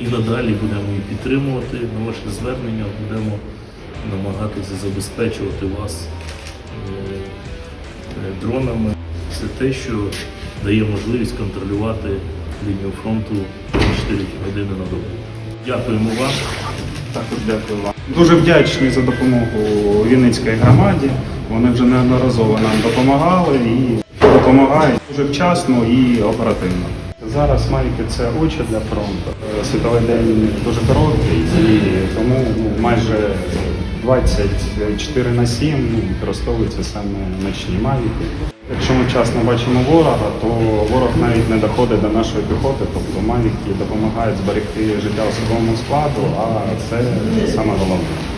І надалі будемо її підтримувати. На ваше звернення будемо намагатися забезпечувати вас е, е, дронами. Це те, що дає можливість контролювати лінію фронту 24 години на добу. Дякуємо вам. Також дякую вам. Дуже вдячний за допомогу Вінницькій громаді. Вони вже неодноразово нам допомагали і допомагають дуже вчасно і оперативно. Зараз Мавіки це очі для фронту. Е, Світовий день дуже короткий, і тому ну, майже 24 на 7 ну, використовуються саме ночні мавіки. Якщо ми вчасно бачимо ворога, то ворог навіть не доходить до нашої піхоти, тобто мавіки допомагають зберегти життя особовому складу, а це саме головне.